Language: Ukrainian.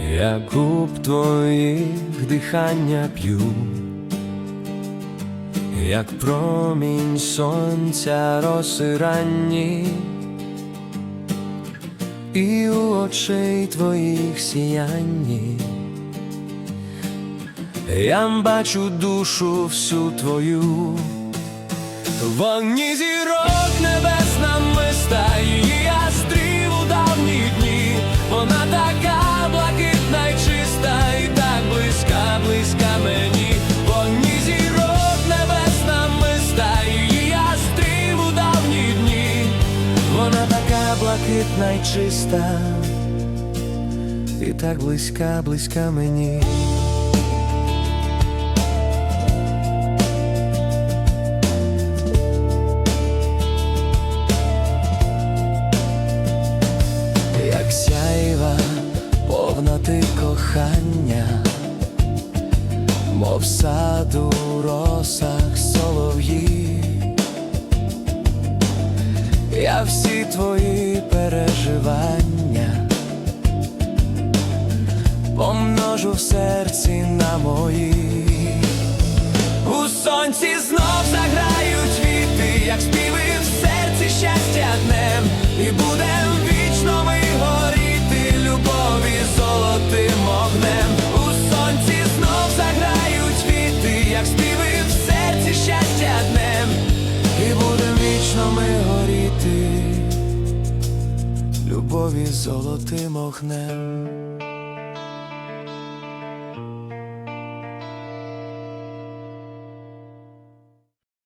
Я губ твоїх дихання п'ю, як промінь сонця роси ранні, і у очей твоїх сіянні. Я бачу душу всю твою, вогні зірок блакитна й і так близька, близька мені. як сяйва, повна ти кохання, мов саду у Я всі твої переживання помножу в серці на мої. У сонці знов заграють віти, як співи в серці щастя днем, і будем вічно ми горіти любові золотим огнем. У сонці знов заграють віти, як співи в серці щастя днем, і будем вічно ми горіти любові золотим огнем.